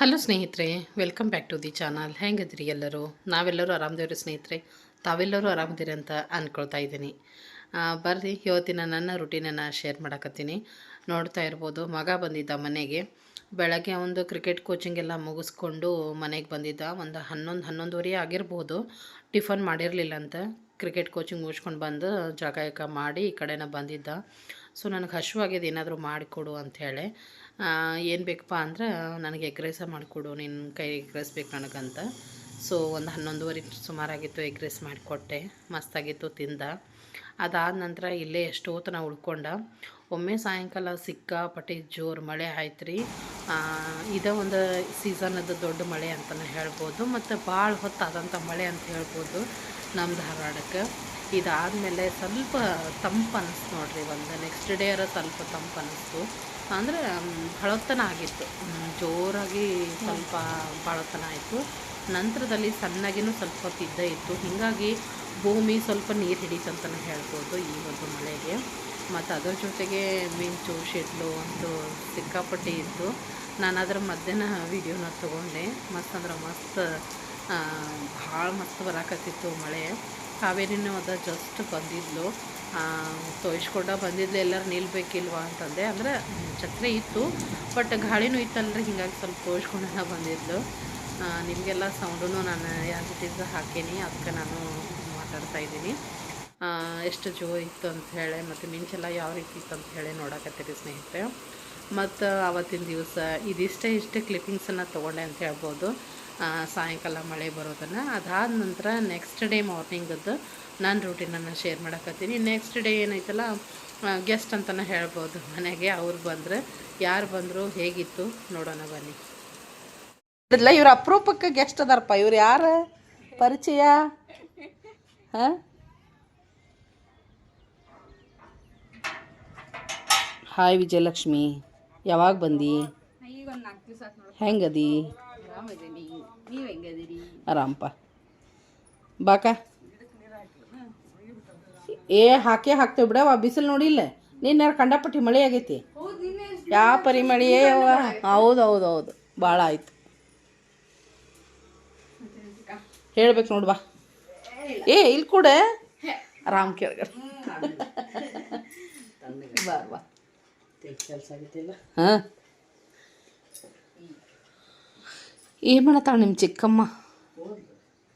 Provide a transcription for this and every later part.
Hello ಸ್ನೇಹಿತರೆ welcome back to the channel ಹೆಂಗಿದ್ರಿ ಎಲ್ಲರೂ? ನಾವೆಲ್ಲರೂ ಆರಾಮದೇವ್ರಿ ಸ್ನೇಹಿತರೆ? ತಾವೆಲ್ಲರೂ ಆರಾಮದಿರಿ ಅಂತ ಅಂದ್ಕೊಳ್ತಾ ಇದ್ದೀನಿ. ಬರ್ರಿ, ಇವತ್ತಿನ ನನ್ನ ರುಟೀನನ್ನು ಶೇರ್ ಮಾಡಕತ್ತೀನಿ. ನೋಡ್ತಾ ಇರ್ಬೋದು, ಮಗ ಬಂದಿದ್ದ ಮನೆಗೆ. ಬೆಳಗ್ಗೆ ಒಂದು ಕ್ರಿಕೆಟ್ ಕೋಚಿಂಗ್ ಎಲ್ಲ ಮುಗಿಸ್ಕೊಂಡು ಮನೆಗೆ ಬಂದಿದ್ದ. ಒಂದು ಹನ್ನೊಂದು, ಹನ್ನೊಂದುವರೆ ಆಗಿರ್ಬೋದು. ಟಿಫನ್ ಮಾಡಿರಲಿಲ್ಲ ಅಂತ ಕ್ರಿಕೆಟ್ ಕೋಚಿಂಗ್ ಮುಗಿಸ್ಕೊಂಡು ಬಂದು ಜಾಗ ಮಾಡಿ ಈ ಕಡೆನ ಬಂದಿದ್ದ. ಸೊ ನನಗೆ ಹಶುವಾಗಿದ್ದು ಏನಾದರೂ ಮಾಡಿಕೊಡು ಅಂಥೇಳಿ ಏನು ಬೇಕಪ್ಪ ಅಂದ್ರೆ ನನಗೆ ಎಗ್ ರೈಸ ಮಾಡಿಕೊಡು ನಿನ್ನ ಕೈ ಎಗ್ ರೈಸ್ ಬೇಕು ನನಗಂತ. ಸೊ ಒಂದು ಹನ್ನೊಂದುವರೆ ಸುಮಾರಾಗಿತ್ತು ಎಗ್ ರೈಸ್ ಮಾಡಿಕೊಟ್ಟೆ, ಮಸ್ತಾಗಿತ್ತು ತಿಂದ. ಅದಾದ ನಂತರ ಇಲ್ಲೇ ಎಷ್ಟೋ ಹೊತ್ತು ನಾವು ಉಳ್ಕೊಂಡ. ಒಮ್ಮೆ ಸಾಯಂಕಾಲ ಸಿಕ್ಕಾಪಟ್ಟೆ ಜೋರು ಮಳೆ ಆಯ್ತು ರೀ ಇದೇ ಒಂದು ಸೀಸನದ ದೊಡ್ಡ ಮಳೆ ಅಂತಲೇ ಹೇಳ್ಬೋದು, ಮತ್ತು ಭಾಳ ಹೊತ್ತಾದಂಥ ಮಳೆ ಅಂತ ಹೇಳ್ಬೋದು ನಮ್ಮ ಧಾರವಾಡಕ್ಕೆ ಇದಾದಮೇಲೆ ಸ್ವಲ್ಪ ತಂಪು ಅನ್ನಿಸ್ತು ನೋಡಿರಿ, ಒಂದು ನೆಕ್ಸ್ಟ್ ಡೇ ಅರ ಸ್ವಲ್ಪ ತಂಪು ಅನ್ನಿಸ್ತು ಅಂದರೆ ಬಳತನ ಆಗಿತ್ತು. ಜೋರಾಗಿ ಸ್ವಲ್ಪ ಬಳತನ ಆಯಿತು. ನಂತರದಲ್ಲಿ ಸಣ್ಣಗಿನೂ ಸ್ವಲ್ಪ ಹೊತ್ತು ಇದ್ದೇ ಇತ್ತು. ಹೀಗಾಗಿ ಭೂಮಿ ಸ್ವಲ್ಪ ನೀರು ಹಿಡಿತಂತಲೇ ಹೇಳ್ಬೋದು ಈ ಒಂದು ಮಳೆಗೆ. ಮತ್ತು ಅದ್ರ ಜೊತೆಗೆ ಮಿಂಚು ಶೆಟ್ಲು ಒಂದು ಸಿಕ್ಕಾಪಟ್ಟೆ ಇತ್ತು. ನಾನು ಅದರ ಮಧ್ಯಾಹ್ನ ವೀಡಿಯೋನ ತೊಗೊಂಡೆ. ಮಸ್ತ್ ಅಂದ್ರೆ ಮಸ್ತ್ ಭಾಳ ಮಸ್ತ್ ಬರಾಕತ್ತಿತ್ತು ಮಳೆ. ಕಾವೇರಿನೂ ಅದ ಜಸ್ಟ್ ಬಂದಿದ್ಲು. ತೋಯಿಸ್ಕೊಂಡ ಬಂದಿದ್ಲು, ಎಲ್ಲರೂ ನಿಲ್ಬೇಕಿಲ್ವಾ ಅಂತಂದೆ. ಅಂದರೆ ಛತ್ರಿ ಇತ್ತು, ಬಟ್ ಗಾಳಿನೂ ಇತ್ತಲ್ರಿ, ಹಿಂಗಾಗಿ ಸ್ವಲ್ಪ ತೋಯಿಸ್ಕೊಂಡ ಬಂದಿದ್ಲು. ನಿಮಗೆಲ್ಲ ಸೌಂಡೂ ನಾನು ಯಾವ ರೀತಿ ಹಾಕೇನಿ ಅದಕ್ಕೆ ನಾನು ಮಾತಾಡ್ತಾ ಇದ್ದೀನಿ. ಎಷ್ಟು ಜೋ ಇತ್ತು ಅಂತ ಹೇಳಿ, ಮತ್ತು ಮಿಂಚೆಲ್ಲ ಯಾವ ರೀತಿ ಇತ್ತು ಅಂತ ಹೇಳಿ ನೋಡಕತ್ತೀರಿ ಸ್ನೇಹಿತರೆ. ಮತ್ತು ಆವತ್ತಿನ ದಿವಸ ಇದಿಷ್ಟೇ ಇಷ್ಟೇ ಕ್ಲಿಪ್ಪಿಂಗ್ಸನ್ನು ತೊಗೊಂಡೆ ಅಂತ ಹೇಳ್ಬೋದು. ಸಾಯಂಕಾಲ ಮಳೆ ಬರೋದನ್ನು. ಅದಾದ ನಂತರ ನೆಕ್ಸ್ಟ್ ಡೇ ಮಾರ್ನಿಂಗದ್ದು ನಾನು ರೂಟೀನನ್ನು ಶೇರ್ ಮಾಡಕತ್ತೀನಿ. ನೆಕ್ಸ್ಟ್ ಡೇ ಏನೈತಲ್ಲ ಗೆಸ್ಟ್ ಅಂತಲೇ ಹೇಳ್ಬೋದು. ಮನೆಗೆ ಅವ್ರು ಬಂದರೆ ಯಾರು ಬಂದರು ಹೇಗಿತ್ತು ನೋಡೋಣ ಬನ್ನಿ. ಇಲ್ಲ ಇವ್ರ ಅಪರೂಪಕ್ಕೆ ಗೆಸ್ಟ್ ಅದಾರಪ್ಪ. ಇವ್ರು ಯಾರು? ಪರಿಚಯ? ಹಾಂ? ಹಾಯ್ ವಿಜಯಲಕ್ಷ್ಮಿ. ಯಾವಾಗ ಬಂದಿ? ಹೆಂಗದಿ? ಆರಾಮಪ್ಪ ಬಾಕ. ಏ, ಹಾಕೇ ಹಾಕ್ತೇವೆ ಬಿಡವ ಬಿಸಿಲು ನೋಡಿಲ್ಲ ನಿನ್ನೆ ಕಂಡಪಟ್ಟಿ ಮಳೆ ಆಗೈತಿ? ಯಾವ ಪರಿ ಮಳೆ ಅವ ಹೌದು ಹೌದು ಹೌದು. ಭಾಳ ಆಯ್ತು. ಹೇಳ್ಬೇಕು ನೋಡು ಬಾ. ಏ ಇಲ್ಲಿ ಕೂಡ. ಆರಾಮ್ ಕೇಳ್ಗ ಬಾರ್ ಬಾ. ಹಾಂ. ಏನು ನಿಮ್ಮ ಚಿಕ್ಕಮ್ಮ?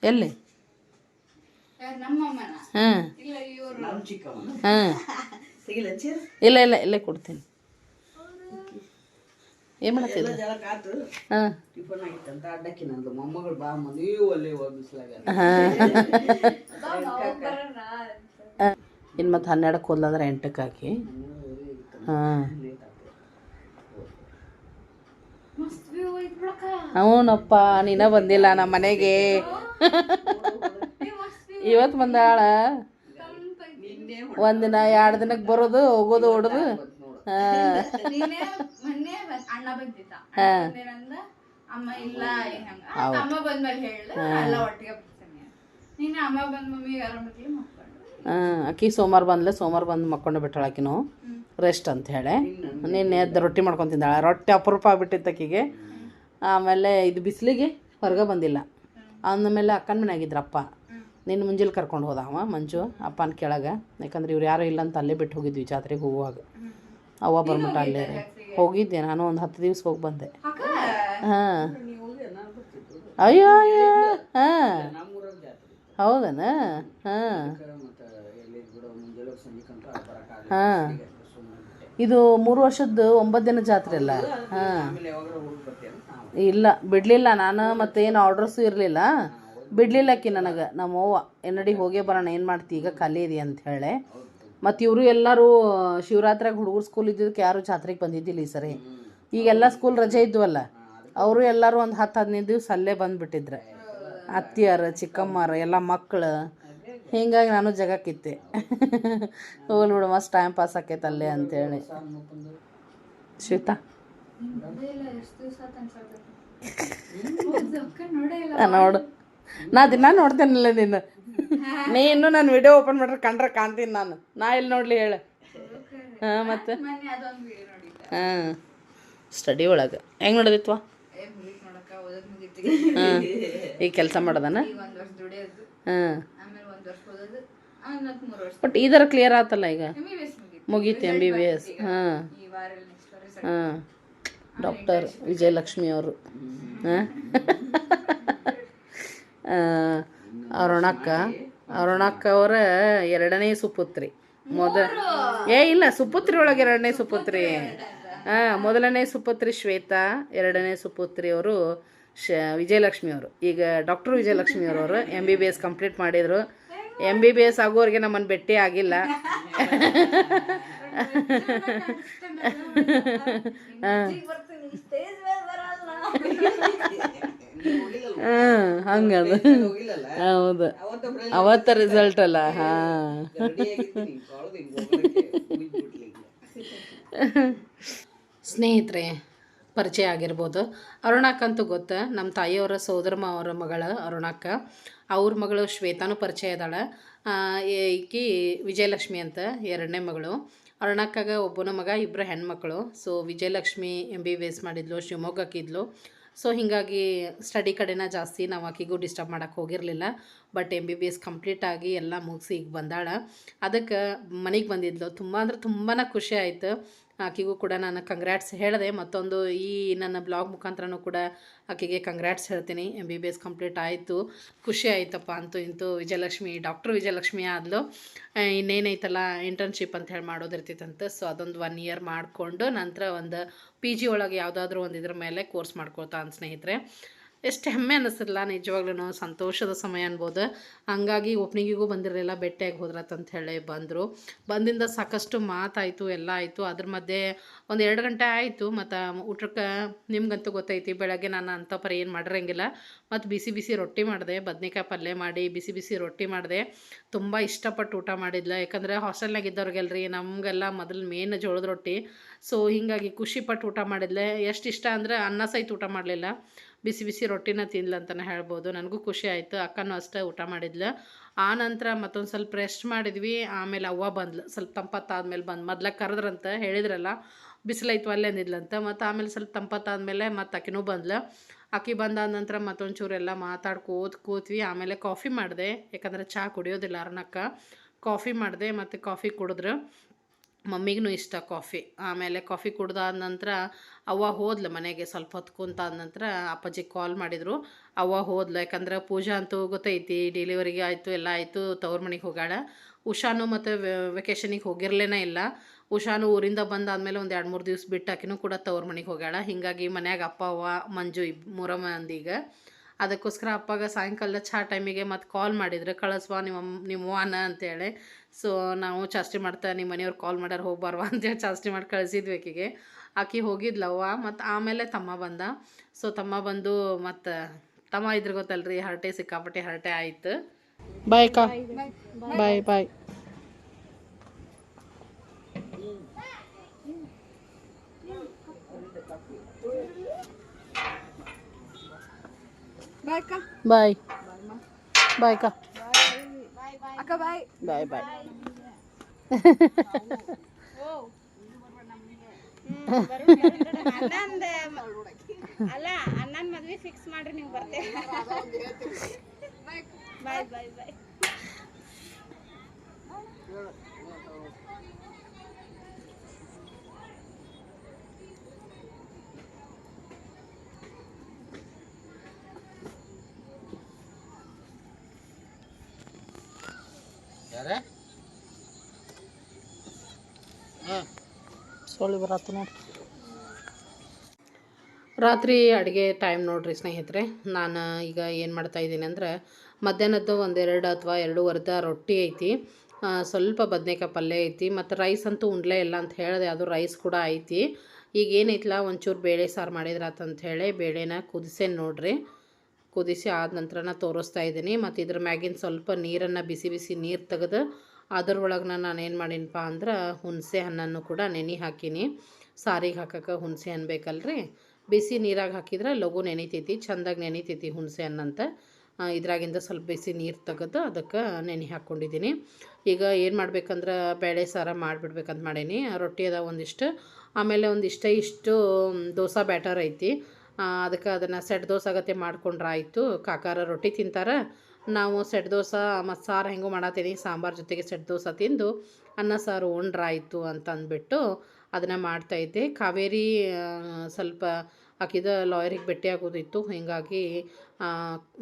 ಎಲ್ಲಿ? ಹಾಂ. ಹಾಂ. ಇಲ್ಲ ಇಲ್ಲ ಇಲ್ಲೇ ಕೊಡ್ತೀನಿ. ಏನು ಮಾಡತ್ತಿಲ್ಲ ಹಾಂ. ಇನ್ನು ಮತ್ತೆ ಹನ್ನೆರಡಕ್ಕೆ ಹೋದ್ಲಂದ್ರೆ ಎಂಟಕ್ಕೆ ಹಾಕಿ ಹಾಂ. ಅವನಪ್ಪ ನೀನ ಬಂದಿಲ್ಲ ನಮ್ಮ ಮನೆಗೆ ಇವತ್ತು ಬಂದಾಳ. ದಿನ ಎರಡು ದಿನಕ್ಕೆ ಬರೋದು ಹೋಗೋದು ಹೊಡೋದು ಅಕ್ಕಿ ಸೋಮವಾರ ಬಂದ್ಲೆ ಸೋಮವಾರ ಬಂದು ಮಕ್ಕೊಂಡು ಬಿಟ್ಟಾಳ ಆಕಿನು. ರೆಸ್ಟ್ ಅಂತ ಹೇಳಿ. ನಿನ್ನೆ ಎದ್ದು ರೊಟ್ಟಿ ಮಾಡ್ಕೊಂಡ್ ತಿಂದಾಳ. ರೊಟ್ಟಿ ಅಪರೂಪ ಆಗ್ಬಿಟ್ಟಿತ್ತು ಆಕಿಗೆ ಆಮೇಲೆ ಇದು ಬಿಸಿಲಿಗೆ ಹೊರಗೆ ಬಂದಿಲ್ಲ. ಅಂದಮೇಲೆ ಅಕ್ಕನ ಮನೆಯಾಗಿದ್ರಪ್ಪ ನಿನ್ನ ಮುಂಜಾನೆ ಕರ್ಕೊಂಡು ಹೋದ ಅವ ಮಂಜು ಅಪ್ಪನ ಕೆಳಗೆ. ಯಾಕಂದ್ರೆ ಇವ್ರು ಯಾರೂ ಇಲ್ಲ ಅಂತ ಅಲ್ಲೇ ಬಿಟ್ಟು ಹೋಗಿದ್ವಿ ಜಾತ್ರೆಗೆ ಹೋಗುವಾಗ. ಅವ್ವ ಬರ್ಬಿಟ್ಟ ಅಲ್ಲೇ. ಹೋಗಿದ್ದೆ ನಾನು ಒಂದು ಹತ್ತು ದಿವ್ಸ ಹೋಗಿ ಬಂದೆ. ಹಾಂ. ಅಯ್ಯೋ ಅಯ್ಯೋ ಹಾಂ. ಹೌದನ? ಹಾಂ. ಹಾಂ. ಇದು ಮೂರು ವರ್ಷದ್ದು ಒಂಬತ್ತು ದಿನ ಜಾತ್ರೆ ಅಲ್ಲ? ಹಾಂ. ಇಲ್ಲ ಬಿಡಲಿಲ್ಲ ನಾನು ಮತ್ತೇನು ಆರ್ಡರ್ಸು ಇರಲಿಲ್ಲ. ಬಿಡಲಿಲ್ಲ ಆಕಿ ನನಗೆ ನಮ್ಮ ಅವ್ವ. ಎನ್ನಡಿ ಹೋಗೇ ಬರೋಣ ಏನು ಮಾಡ್ತಿ? ಈಗ ಖಾಲಿ ಇದೆ ಅಂತ ಹೇಳಿ. ಮತ್ತು ಇವರು ಎಲ್ಲರೂ ಶಿವರಾತ್ರಿಗೆ ಹುಡುಗರು ಸ್ಕೂಲ್ ಇದ್ದಿದ್ದಕ್ಕೆ ಯಾರು ಜಾತ್ರೆಗೆ ಬಂದಿದ್ದಿಲ್ಲ ಈ ಸರಿ. ಈಗೆಲ್ಲ ಸ್ಕೂಲ್ ರಜೆ ಇದ್ವಲ್ಲ ಅವರು ಎಲ್ಲರೂ ಒಂದು ಹತ್ತು ಹದಿನೈದು ದಿವಸ ಅಲ್ಲೇ ಬಂದುಬಿಟ್ಟಿದ್ರು. ಅತ್ತಿಯರು ಚಿಕ್ಕಮ್ಮರು ಎಲ್ಲ ಮಕ್ಕಳು ಹಿಂಗಾಗಿ ನಾನು ಜಗಕ್ಕಿತ್ತೆ ಹೋಗ್ಲಿ ಬಿಡು ಮಸ್ತ್ ಟೈಮ್ ಪಾಸ್ ಆಕೈತೆ ಅಲ್ಲೇ ಅಂತೇಳಿ ಶ್ವೇತಾ? ನೋಡು. ನಾ ದಿನ ನೋಡ್ತೇನಲ್ಲ ನೀನು. ಇನ್ನು ನಾನು ವಿಡಿಯೋ ಓಪನ್ ಮಾಡ್ರೆ ಕಂಡ್ರೆ ಕಾಣ್ತೀನಿ ನಾನು. ನಾ ಇಲ್ಲಿ ನೋಡ್ಲಿ ಹೇಳು. ಹಾಂ ಮತ್ತೆ? ಹಾಂ ಸ್ಟಡಿ ಒಳಗೆ. ಹೆಂಗೆ ನಡೆದಿತ್ವ? ಹಾಂ ಈಗ ಕೆಲಸ ಮಾಡೋದನ? ಹಾಂ. ಬಟ್ ಇದರ ಕ್ಲಿಯರ್ ಆತಲ್ಲ ಈಗ? ಮುಗೀತು. ಎಂ ಬಿ ಬಿ ಎಸ್ ಹಾಂ. ಹಾಂ. ಡಾಕ್ಟರ್ ವಿಜಯಲಕ್ಷ್ಮಿ ಅವರು. ಹಾಂ. ಅರುಣಕ್ಕ ಅರುಣಕ್ಕ. ಅವರ ಎರಡನೇ ಸುಪುತ್ರಿ. ಮೊದ ಏ ಇಲ್ಲ ಸುಪುತ್ರಿ ಒಳಗೆ ಎರಡನೇ ಸುಪುತ್ರಿ. ಹಾಂ ಮೊದಲನೇ ಸುಪುತ್ರಿ ಶ್ವೇತಾ ಎರಡನೇ ಸುಪುತ್ರಿ ಅವರು ಶ ವಿಜಯಲಕ್ಷ್ಮಿ ಅವರು ಈಗ ಡಾಕ್ಟರ್ ವಿಜಯಲಕ್ಷ್ಮಿ ಅವರವರು M B B S complete ಮಾಡಿದರು. ಎಂ ಬಿ ಬಿ ಎಸ್ ಆಗೋರಿಗೆ ನಮ್ಮನ್ನು ಭೇಟಿ ಆಗಿಲ್ಲ. ಹಾಂ ಹಂಗದು. ಹೌದು. ಅವತ್ತ ರಿಸಲ್ಟ್ ಅಲ್ಲ ಹಾಂ. ಸ್ನೇಹಿತರೆ ಪರಿಚಯ ಆಗಿರ್ಬೋದು. ಅರುಣಕ್ಕಂತೂ ಗೊತ್ತು ನಮ್ಮ ತಾಯಿಯವರ ಸೋದರಮ್ಮ ಅವರ ಮಗಳ ಅರುಣಕ್ಕ. ಅವ್ರ ಮಗಳು ಶ್ವೇತಾನು ಪರಿಚಯ ಇದ್ದಾಳೆ ಈಕಿ ವಿಜಯಲಕ್ಷ್ಮಿ ಅಂತ ಎರಡನೇ ಮಗಳು. ಅರುಣಕ್ಕಾಗ ಒಬ್ಬನ ಮಗ ಇಬ್ಬರು ಹೆಣ್ಮಕ್ಳು. So Vijayalakshmi M B B S ಮಾಡಿದ್ಲು ಶಿವಮೊಗ್ಗಕ್ಕಿದ್ಲು. ಸೊ ಹೀಗಾಗಿ ಸ್ಟಡಿ ಕಡೆನ ಜಾಸ್ತಿ ನಾವು ಆಕಿಗೂ ಡಿಸ್ಟರ್ಬ್ ಮಾಡೋಕ್ಕೆ ಹೋಗಿರಲಿಲ್ಲ. But M B B S complete ಆಗಿ ಎಲ್ಲ ಮುಗಿಸಿ ಈಗ ಬಂದಾಳ. ಅದಕ್ಕೆ ಮನೆಗೆ ಬಂದಿದ್ಲು. ತುಂಬ ಅಂದ್ರೆ ತುಂಬಾ ಖುಷಿ ಆಯಿತು. ಆಕಿಗೂ ಕೂಡ ನಾನು ಕಂಗ್ರ್ಯಾಟ್ಸ್ ಹೇಳಿದೆ. ಮತ್ತೊಂದು ಈ ನನ್ನ ಬ್ಲಾಗ್ ಮುಖಾಂತರನೂ ಕೂಡ ಆಕೆಗೆ ಕಂಗ್ರ್ಯಾಟ್ಸ್ ಹೇಳ್ತೀನಿ. M B B S complete ಆಯಿತು. ಖುಷಿ ಆಯಿತಪ್ಪ ಅಂತೂ ಇಂತೂ ವಿಜಯಲಕ್ಷ್ಮಿ ಡಾಕ್ಟರ್ ವಿಜಯಲಕ್ಷ್ಮಿ ಆದಲು. ಇನ್ನೇನೈತಲ್ಲ ಇಂಟರ್ನ್ಶಿಪ್ ಅಂತ ಹೇಳಿ ಮಾಡೋದಿರ್ತಿತ್ತಂತೆ. ಸೊ ಅದೊಂದು ಒನ್ ಇಯರ್ ಮಾಡಿಕೊಂಡು ನಂತರ ಒಂದು ಪಿ ಜಿ ಒಳಗೆ ಯಾವುದಾದ್ರೂ ಒಂದು ಇದ್ರ ಮೇಲೆ ಕೋರ್ಸ್ ಮಾಡ್ಕೊಳ್ತಾ ಅಂತ ಸ್ನೇಹಿತರೆ. ಎಷ್ಟು ಹೆಮ್ಮೆ ಅನ್ನಿಸ್ತಲ್ಲ ನಿಜವಾಗ್ಲೂ ಸಂತೋಷದ ಸಮಯ ಅನ್ಬೋದು. ಹಂಗಾಗಿ ಓಪನಿಂಗಿಗೂ ಬಂದಿರಲಿಲ್ಲ, ಭೇಟಿಯಾಗಿ ಹೋದ್ರತ್ತಂತ ಹೇಳಿ ಬಂದರು. ಬಂದಿಂದ ಸಾಕಷ್ಟು ಮಾತಾಯಿತು, ಎಲ್ಲ ಆಯಿತು. ಅದ್ರ ಮಧ್ಯೆ ಒಂದು ಎರಡು ಗಂಟೆ ಆಯಿತು, ಮತ್ತು ಊಟಕ್ಕೆ ನಿಮ್ಗಂತೂ ಗೊತ್ತೈತಿ, ಬೆಳಗ್ಗೆ ನಾನು ಅಂಥ ಪರಿ ಏನು ಮಾಡಿರಂಗಿಲ್ಲ. ಮತ್ತು ಬಿಸಿ ಬಿಸಿ ರೊಟ್ಟಿ ಮಾಡಿದೆ, ಬದ್ನೆಕಾಯಿ ಪಲ್ಯ ಮಾಡಿ, ಬಿಸಿ ಬಿಸಿ ರೊಟ್ಟಿ ಮಾಡಿದೆ. ತುಂಬ ಇಷ್ಟಪಟ್ಟು ಊಟ ಮಾಡಿದ್ಲ. ಯಾಕಂದರೆ ಹಾಸ್ಟೆಲ್ನಾಗ ಇದ್ದವ್ರಿಗೆಲ್ರಿ, ನಮಗೆಲ್ಲ ಮೊದಲು ಮೇನ್ ಜೋಳದ ರೊಟ್ಟಿ. ಸೊ ಹೀಗಾಗಿ ಖುಷಿಪಟ್ಟು ಊಟ ಮಾಡಿದ್ಲೆ. ಎಷ್ಟು ಇಷ್ಟ ಅಂದರೆ ಅನ್ನ ಸಹಿತ ಊಟ ಮಾಡಲಿಲ್ಲ. ಬಿಸಿ ಬಿಸಿ ರೊಟ್ಟಿನ ತಿನ್ಲ ಅಂತಲೇ ಹೇಳ್ಬೋದು. ನನಗೂ ಖುಷಿ ಆಯಿತು. ಅಕ್ಕನೂ ಅಷ್ಟೇ ಊಟ ಮಾಡಿದ್ಲು. ಆ ನಂತರ ಮತ್ತೊಂದು ಸ್ವಲ್ಪ ರೆಸ್ಟ್ ಮಾಡಿದ್ವಿ. ಆಮೇಲೆ ಅವ್ವ ಬಂದ್ಲು. ಸ್ವಲ್ಪ ತಂಪತ್ತಾದ್ಮೇಲೆ ಬಂದು ಮೊದ್ಲ ಕರೆದ್ರಂತ ಹೇಳಿದ್ರಲ್ಲ, ಬಿಸಿಲೈತು ಅಲ್ಲೇ ಅಂದಿದ್ಲಂತ ಮತ್ತು ಆಮೇಲೆ ಸ್ವಲ್ಪ ತಂಪತ್ತಾದ್ಮೇಲೆ ಮತ್ತು ಆಕಿನೂ ಬಂದ್ಲು. ಆಕಿ ಬಂದಾದ ನಂತರ ಮತ್ತೊಂದು ಚೂರೆಲ್ಲ ಮಾತಾಡ್ಕೋತ ಕೂತ್ವಿ. ಆಮೇಲೆ ಕಾಫಿ ಮಾಡಿದೆ. ಯಾಕಂದರೆ ಚಹಾ ಕುಡಿಯೋದಿಲ್ಲ ಅರ್ಣಕ್ಕ. ಕಾಫಿ ಮಾಡಿದೆ ಮತ್ತು ಕಾಫಿ ಕುಡಿದ್ರು. ಮಮ್ಮಿಗೂ ಇಷ್ಟ ಕಾಫಿ. ಆಮೇಲೆ ಕಾಫಿ ಕುಡ್ದಾದ ನಂತರ ಅವ್ವ ಹೋದ್ಲು ಮನೆಗೆ ಸ್ವಲ್ಪ ಹೊತ್ತು ಕುಂತಾದ ನಂತರ ಅಪ್ಪಾಜಿ ಕಾಲ್ ಮಾಡಿದರು. ಅವ್ವ ಹೋದ್ಲು, ಯಾಕಂದ್ರೆ ಪೂಜಾ ಅಂತೂ ಗೊತ್ತೈತಿ ಡೆಲಿವರಿಗೆ ಆಯಿತು, ಎಲ್ಲ ಆಯಿತು, ತವ್ರ ಮನೆಗೆ ಹೋಗ್ಯಾಳ. ಉಷಾನು ಮತ್ತು ವೆಕೇಷನಿಗೆ ಹೋಗಿರ್ಲೇನೇ ಇಲ್ಲ. ಉಷಾನು ಊರಿಂದ ಬಂದಾದ್ಮೇಲೆ ಒಂದು ಎರಡು ಮೂರು ದಿವ್ಸ ಬಿಟ್ಟು ಆಕಿನೂ ಕೂಡ ತವ್ರ ಮನೆಗೆ ಹೋಗ್ಯಾಳ. ಹೀಗಾಗಿ ಮನ್ಯಾಗ ಅಪ್ಪ, ಅವ್ವ, ಮಂಜು ಇಬ್, ಮೂರ ಮಂದಿಗೆ. ಅದಕ್ಕೋಸ್ಕರ ಅಪ್ಪಾಗ ಸಾಯಂಕಾಲದ ಚಹಾ ಟೈಮಿಗೆ ಮತ್ತು ಕಾಲ್ ಮಾಡಿದ್ರೆ. ಕಳಿಸ್ವಾ ನಿಮ್ಮ ನಿಮ್ಮ ಅನ್ನ ಅಂತೇಳಿ. ಸೊ ನಾವು ಚಾಸ್ತಿ ಮಾಡ್ತಾ ನಿಮ್ಮ ಮನೆಯವ್ರು ಕಾಲ್ ಮಾಡ್ಯಾರ ಹೋಗ್ಬಾರ್ವಾ ಅಂತೇಳಿ ಚಾಸ್ತಿ ಮಾಡಿ ಕಳಿಸಿದ್ವಿ ಆಕಿಗೆ. ಆಕಿ ಹೋಗಿದ್ಲವ್ವ ಮತ್ತು ಆಮೇಲೆ ತಮ್ಮ ಬಂದ. ಸೊ ತಮ್ಮ ಬಂದು ಮತ್ತು ತಮ್ಮ ಇದ್ರ ಗೊತ್ತಲ್ರಿ ಹರಟೆ ಸಿಕ್ಕಾಪಟ್ಟೆ ಹರಟೆ ಆಯಿತು. ಬಾಯ್ ಕಾ ಬಾಯ್ ಬಾಯ್ ಬಾಯ್ ಅಕ್ಕ ಬಾಯ್ ಬಾಯ್ ಕಾ ಅಕ್ಕ ಬಾಯ್ ಬಾಯ್ ಬಾಯ್ ಅಲ್ಲ ಅಣ್ಣನ ಮದ್ವೆ ಫಿಕ್ಸ್ ಮಾಡ್ರಿ ನೀವು ಬರ್ತೇವೆ ಬಾಯ್ ಬಾಯ್ ಬಾಯ್ ಸೊಳ್ಳೆ ಬರತ್ತ ನೋಡಿ ರಾತ್ರಿ ಅಡುಗೆ ಟೈಮ್ ನೋಡ್ರಿ ಸ್ನೇಹಿತರೆ. ನಾನು ಈಗ ಏನು ಮಾಡ್ತಾಯಿದ್ದೀನಿ ಅಂದರೆ, ಮಧ್ಯಾಹ್ನದ್ದು ಒಂದೆರಡು ಅಥವಾ ಎರಡೂವರೆದ ರೊಟ್ಟಿ ಐತಿ. ಸ್ವಲ್ಪ ಬದನೇಕಾಯಿ ಪಲ್ಯ ಐತಿ, ಮತ್ತು ರೈಸ್ ಅಂತೂ ಉಂಡ್ಲೇ ಇಲ್ಲ ಅಂತ ಹೇಳಿದೆ, ಅದು ರೈಸ್ ಕೂಡ ಐತಿ. ಈಗ ಏನೈತಲ್ಲ ಒಂಚೂರು ಬೇಳೆ ಸಾರು ಮಾಡಿದ್ರಾತಂತ ಹೇಳಿ ಬೇಳೆನ ಕುದಿಸೇ ನೋಡ್ರಿ. ಕುದಿಸಿ ಆದ ನಂತರ ತೋರಿಸ್ತಾ ಇದ್ದೀನಿ. ಮತ್ತು ಇದ್ರ ಮ್ಯಾಗಿನ ಸ್ವಲ್ಪ ನೀರನ್ನು ಬಿಸಿ ಬಿಸಿ ನೀರು ತೆಗೆದು ಅದ್ರೊಳಗೆ ನಾನು ಏನು ಮಾಡೀನಪ್ಪ ಅಂದ್ರೆ ಹುಣಸೆ ಹಣ್ಣನ್ನು ಕೂಡ ನೆನೆ ಹಾಕೀನಿ. ಸಾರಿಗೆ ಹಾಕಕ್ಕೆ ಹುಣಸೆ ಹಣ್ಣು ಬೇಕಲ್ರಿ. ಬಿಸಿ ನೀರಾಗ ಹಾಕಿದ್ರೆ ಲಘು ನೆನಿತೈತಿ, ಚೆಂದಾಗಿ ನೆನಿತೈತಿ ಹುಣಸೆ ಹಣ್ಣಂತ ಇದ್ರಾಗಿಂದ ಸ್ವಲ್ಪ ಬಿಸಿ ನೀರು ತೆಗೆದು ಅದಕ್ಕೆ ನೆನೆ ಹಾಕ್ಕೊಂಡಿದ್ದೀನಿ ಈಗ ಏನು ಮಾಡ್ಬೇಕಂದ್ರೆ ಬೇಳೆ ಸಾರ ಮಾಡಿಬಿಡ್ಬೇಕಂತ ಮಾಡೀನಿ. ರೊಟ್ಟಿ ಅದ ಒಂದಿಷ್ಟು. ಆಮೇಲೆ ಒಂದಿಷ್ಟ ಇಷ್ಟು ದೋಸೆ ಬ್ಯಾಟರ್ ಐತಿ. ಅದಕ್ಕೆ ಅದನ್ನು ಸೆಟ್ ದೋಸೆ ಆಗತ್ತೆ ಮಾಡ್ಕೊಂಡ್ರೆ ಆಯಿತು. ಕಾಕಾರ ರೊಟ್ಟಿ ತಿಂತಾರೆ. ನಾವು ಸೆಟ್ ದೋಸೆ ಮತ್ತು ಸಾರು ಹೆಂಗೂ ಮಾಡತ್ತೀನಿ ಸಾಂಬಾರು ಜೊತೆಗೆ ಸೆಟ್ ದೋಸೆ ತಿಂದು ಅನ್ನ, ಸಾರು, ಉಂಡ್ರಾಯಿತು ಅಂತ ಅಂದ್ಬಿಟ್ಟು ಅದನ್ನು ಮಾಡ್ತಾಯಿದ್ದೆ ಕಾವೇರಿ ಸ್ವಲ್ಪ ಆಕಿದ ಲಾಯರಿಗೆ ಭೇಟಿ ಆಗೋದಿತ್ತು. ಹೀಗಾಗಿ